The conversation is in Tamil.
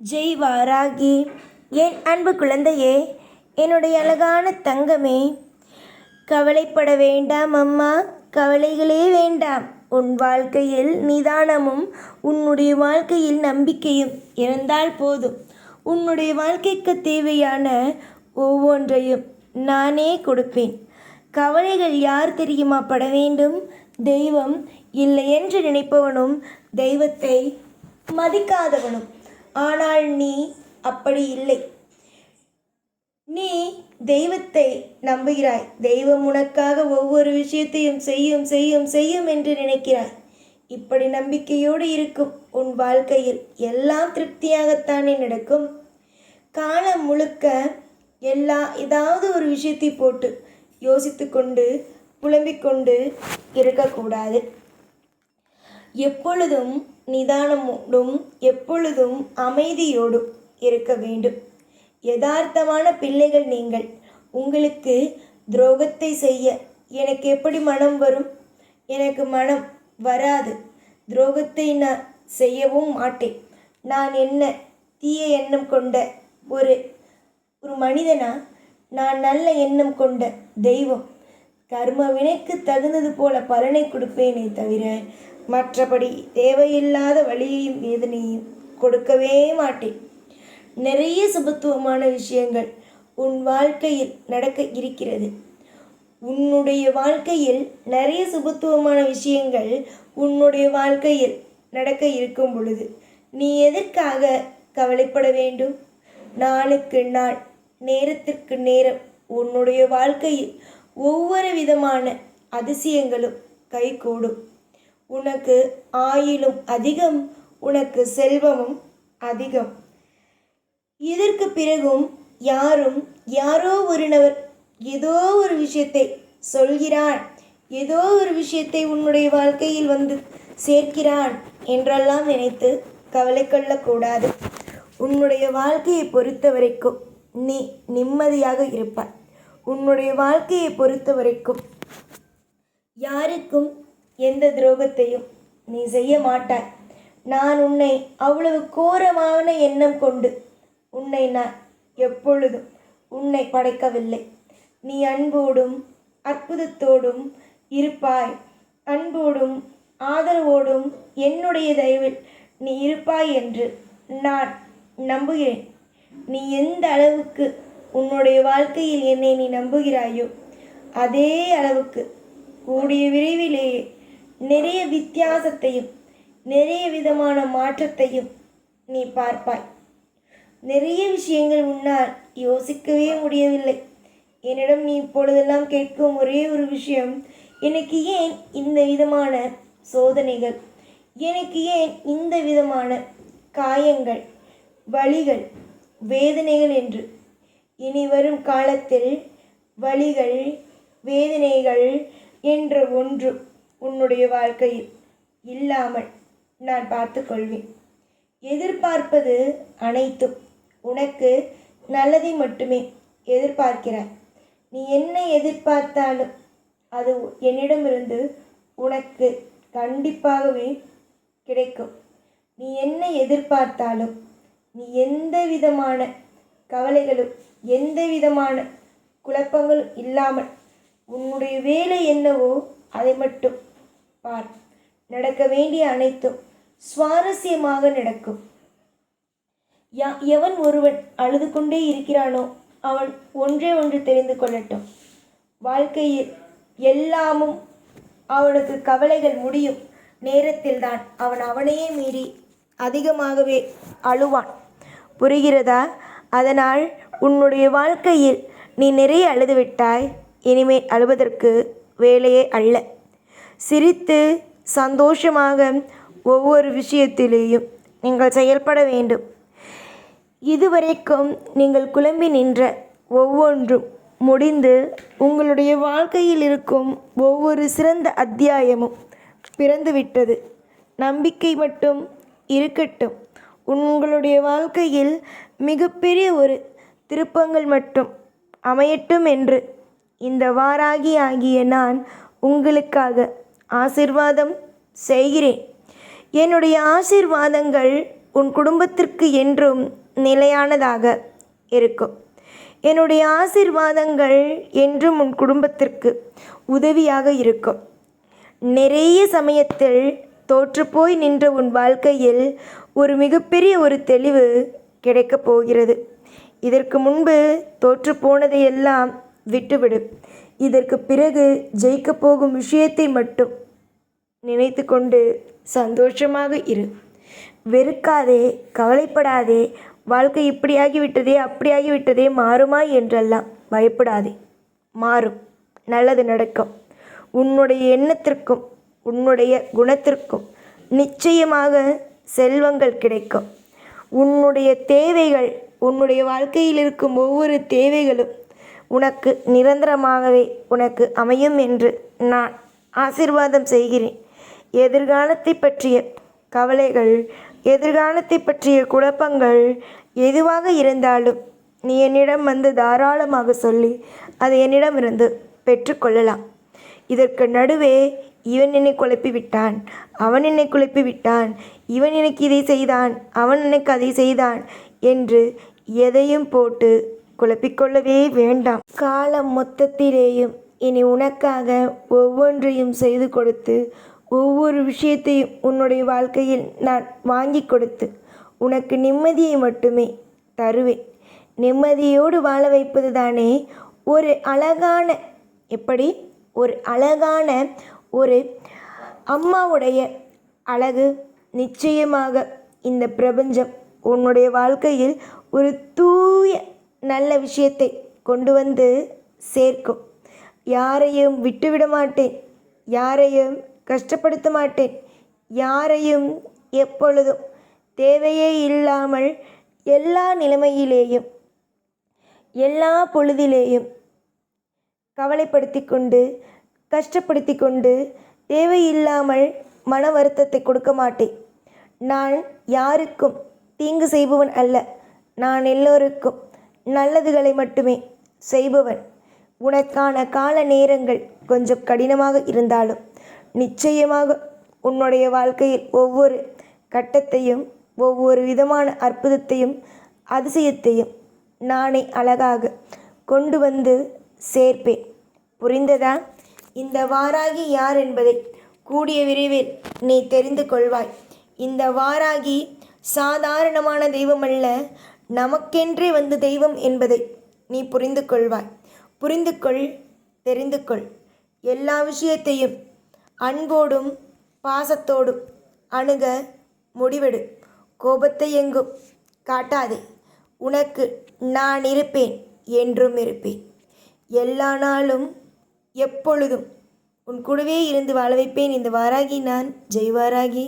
ஜெய் வாராகி என் அன்பு குழந்தையே என்னுடைய அழகான தங்கமே கவலைப்பட வேண்டாம் அம்மா கவலைகளே வேண்டாம். உன் வாழ்க்கையில் நிதானமும் உன்னுடைய வாழ்க்கையில் நம்பிக்கையும் இருந்தால் போதும். உன்னுடைய வாழ்க்கைக்கு தேவையான ஒவ்வொன்றையும் நானே கொடுப்பேன். கவலைகள் யார் தெரியுமா பட வேண்டும்? தெய்வம் இல்லை என்று நினைப்பவனும் தெய்வத்தை மதிக்காதவனும். ஆனால் நீ அப்படி இல்லை. நீ தெய்வத்தை நம்புகிறாய். தெய்வம் உனக்காக ஒவ்வொரு விஷயத்தையும் செய்யும் செய்யும் செய்யும் என்று நினைக்கிறாய். இப்படி நம்பிக்கையோடு இருக்கும் உன் வாழ்க்கையில் எல்லாம் திருப்தியாகத்தானே நடக்கும். காலம் முழுக்க எல்லா ஏதாவது ஒரு விஷயத்தை போட்டு யோசித்து கொண்டு புலம்பிக் கொண்டு இருக்கக்கூடாது. எப்பொழுதும் நிதானமோடும் எப்பொழுதும் அமைதியோடும் இருக்க வேண்டும். யதார்த்தமான பிள்ளைகள் நீங்கள். உங்களுக்கு துரோகத்தை செய்ய எனக்கு எப்படி மனம் வரும்? எனக்கு மனம் வராது. துரோகத்தை நான் செய்யவும் மாட்டேன். நான் என்ன தீய எண்ணம் கொண்ட ஒரு ஒரு மனிதனா? நான் நல்ல எண்ணம் கொண்ட தெய்வம். கர்ம வினைக்கு தகுந்தது போல பலனை கொடுப்பேனே தவிர மற்றபடி தேவையில்லாத வழியையும் வேதனையும் கொடுக்கவே மாட்டேன். நிறைய சுபத்துவமான விஷயங்கள் உன் வாழ்க்கையில் நடக்க இருக்கிறது. உன்னுடைய வாழ்க்கையில் நிறைய சுபத்துவமான விஷயங்கள் உன்னுடைய வாழ்க்கையில் நடக்க இருக்கும் பொழுது நீ எதற்காக கவலைப்பட வேண்டும்? நாளுக்கு நாள் நேரத்திற்கு நேரம் உன்னுடைய வாழ்க்கையில் ஒவ்வொரு விதமான அதிசயங்களும் கைகூடும். உனக்கு ஆயிலும் அதிகம் உனக்கு செல்வமும் அதிகம். இதற்கு பிறகும் யாரும் யாரோ ஒரு நபர் ஏதோ ஒரு விஷயத்தை சொல்கிறான். ஏதோ ஒரு விஷயத்தை உன்னுடைய வாழ்க்கையில் வந்து சேர்க்கிறான் என்றெல்லாம் நினைத்து கவலை கொள்ளக்கூடாது உன்னுடைய வாழ்க்கையை பொறுத்த வரைக்கும் நீ நிம்மதியாக இருப்பாய். உன்னுடைய வாழ்க்கையை பொறுத்த வரைக்கும் யாருக்கும் எந்த துரோகத்தையும் நீ செய்ய மாட்டாய். நான் உன்னை அவ்வளவு கோரமான எண்ணம் கொண்டு உன்னை நான் எப்பொழுதும் உன்னை படைக்கவில்லை. நீ அன்போடும் அற்புதத்தோடும் இருப்பாய். அன்போடும் ஆதரவோடும் என்னுடைய தயவில் நீ இருப்பாய் என்று நான் நம்புகிறேன். நீ எந்த அளவுக்கு உன்னுடைய வாழ்க்கையில் என்னை நீ நம்புகிறாயோ அதே அளவுக்கு கூடிய விரைவிலேயே நிறைய வித்தியாசத்தையும் நிறைய விதமான மாற்றத்தையும் நீ பார்ப்பாய். நிறைய விஷயங்கள் உன்னால் யோசிக்கவே முடியவில்லை. என்னிடம் நீ இப்பொழுதெல்லாம் கேட்கும் ஒரே ஒரு விஷயம் எனக்கு ஏன் இந்த விதமான சோதனைகள்? எனக்கு ஏன் இந்த விதமான காயங்கள் வழிகள் வேதனைகள் என்று? இனி வரும் காலத்தில் வலிகள் வேதனைகள் என்ற ஒன்று உன்னுடைய வாழ்க்கையில் இல்லாமல் நான் பார்த்துக்கொள்வேன். எதிர்பார்ப்பது அனைத்தும். உனக்கு நல்லதை மட்டுமே எதிர்பார்க்கிறாய். நீ என்ன எதிர்பார்த்தாலும் அது என்னிடமிருந்து உனக்கு கண்டிப்பாகவே கிடைக்கும். நீ என்ன எதிர்பார்த்தாலும் நீ எந்த விதமான கவலைகளும் எந்த விதமான குழப்பங்களும் இல்லாமல் உன்னுடைய வேலை என்னவோ அதை மட்டும் பார் நடக்க வேண்டிய அனைத்தும் சுவாரஸ்யமாக நடக்கும். யா எவன் ஒருவன் அழுது கொண்டே இருக்கிறானோ அவன் ஒன்றே ஒன்று தெரிந்து கொள்ளட்டும். வாழ்க்கையில் எல்லாமும் அவனுக்கு கவலைகள் முடியும். நேரத்தில்தான் அவன் அவனையே மீறி அதிகமாகவே அழுவான். புரிகிறதா? அதனால் உன்னுடைய வாழ்க்கையில் நீ நிறைய அழுதுவிட்டாய். இனிமேல் அழுவதற்கு வேலையே அல்ல. சிரித்து சந்தோஷமாக ஒவ்வொரு விஷயத்திலேயும் நீங்கள் செயல்பட வேண்டும். இதுவரைக்கும் நீங்கள் குழம்பி நின்ற ஒவ்வொன்றும் முடிந்து உங்களுடைய வாழ்க்கையில் இருக்கும் ஒவ்வொரு சிறந்த அத்தியாயமும் பிறந்துவிட்டது. நம்பிக்கை மட்டும் இருக்கட்டும். உங்களுடைய வாழ்க்கையில் மிகப்பெரிய ஒரு திருப்பங்கள் மட்டும் அமையட்டும் என்று இந்த வாராகி ஆகிய நான் உங்களுக்காக ஆசிர்வாதம் செய்கிறேன். என்னுடைய ஆசிர்வாதங்கள் உன் குடும்பத்திற்கு என்றும் நிலையானதாக இருக்கும். என்னுடைய ஆசிர்வாதங்கள் என்றும் உன் குடும்பத்திற்கு உதவியாக இருக்கும். நிறைய சமயத்தில் தோற்றுப்போய் நின்ற உன் வாழ்க்கையில் ஒரு மிகப்பெரிய ஒரு தெளிவு கிடைக்கப் போகிறது. இதற்கு முன்பு தோற்று போனதையெல்லாம் விட்டுவிடு. இதற்கு பிறகு ஜெயிக்கப் போகும் விஷயத்தை மட்டும் நினைத்து கொண்டு சந்தோஷமாக இரு. வெறுக்காதே கவலைப்படாதே வாழ்க்கை இப்படியாகிவிட்டதே அப்படியாகிவிட்டதே மாறுமா என்றெல்லாம் பயப்படாதே. மாறும். நல்லது நடக்கும். உன்னுடைய எண்ணத்திற்கும் உன்னுடைய குணத்திற்கும் நிச்சயமாக செல்வங்கள் கிடைக்கும். உன்னுடைய தேவைகள் உன்னுடைய வாழ்க்கையில் இருக்கும் ஒவ்வொரு தேவைகளும் உனக்கு நிரந்தரமாகவே உனக்கு அமையும் என்று நான் ஆசிர்வாதம் செய்கிறேன். எதிர்காலத்தை பற்றிய கவலைகள் எதிர்காலத்தை பற்றிய குழப்பங்கள் எதுவாக இருந்தாலும் நீ என்னிடம் வந்து தாராளமாக சொல்லி அதை என்னிடமிருந்து பெற்றுக்கொள்ளலாம் இதற்கு நடுவே இவன் என்னை குழப்பி விட்டான் அவன் என்னை குழப்பி விட்டான் இவன் எனக்கு இதை செய்தான் அவன் எனக்கு அதை செய்தான் என்று எதையும் போட்டு குழப்பிக்கொள்ளவே வேண்டாம். காலம் மொத்தத்திலேயும் இனி உனக்காக ஒவ்வொன்றையும் செய்து கொடுத்து ஒவ்வொரு விஷயத்தையும் உன்னுடைய வாழ்க்கையில் நான் வாங்கி கொடுத்து உனக்கு நிம்மதியை மட்டுமே தருவேன். நிம்மதியோடு வாழ வைப்பது தானே ஒரு அழகான எப்படி? ஒரு அழகான ஒரு அம்மாவுடைய அழகு. நிச்சயமாக இந்த பிரபஞ்சம் உன்னுடைய வாழ்க்கையில் ஒரு தூய நல்ல விஷயத்தை கொண்டு வந்து சேர்க்கும். யாரையும் விட்டுவிட மாட்டேன். யாரையும் கஷ்டப்படுத்த மாட்டேன். யாரையும் எப்பொழுதும் தேவையே இல்லாமல் எல்லா நிலைமையிலேயும் எல்லா பொழுதிலேயும் கவலைப்படுத்தி கொண்டு கஷ்டப்படுத்தி கொண்டு தேவையில்லாமல் மன வருத்தத்தை கொடுக்க மாட்டேன். நான் யாருக்கும் தீங்கு செய்பவன் அல்ல. நான் எல்லோருக்கும் நல்லதுகளை மட்டுமே செய்பவன். உனக்கான கால நேரங்கள் கொஞ்சம் கடினமாக இருந்தாலும் நிச்சயமாக உன்னுடைய வாழ்க்கையில் ஒவ்வொரு கட்டத்தையும் ஒவ்வொரு விதமான அற்புதத்தையும் அதிசயத்தையும் நானே அழகாக கொண்டு வந்து சேர்ப்பேன். புரிந்ததா? இந்த வாராகி யார் என்பதை கூடிய விரைவில் நீ தெரிந்து கொள்வாய். இந்த வாராகி சாதாரணமான தெய்வமல்ல நமக்கென்றே வந்த தெய்வம் என்பதை நீ புரிந்து கொள்வாய் புரிந்து கொள் தெரிந்து கொள் எல்லா விஷயத்தையும் அன்போடும் பாசத்தோடும் அணுக முடிவெடு. கோபத்தை எங்கும் காட்டாதே. உனக்கு நான் இருப்பேன் என்றும் இருப்பேன். எல்லா நாளும் எப்பொழுதும் உன் கூடவே இருந்து வாழ வைப்பேன். இந்த வாராகி நான் ஜெய் வாராகி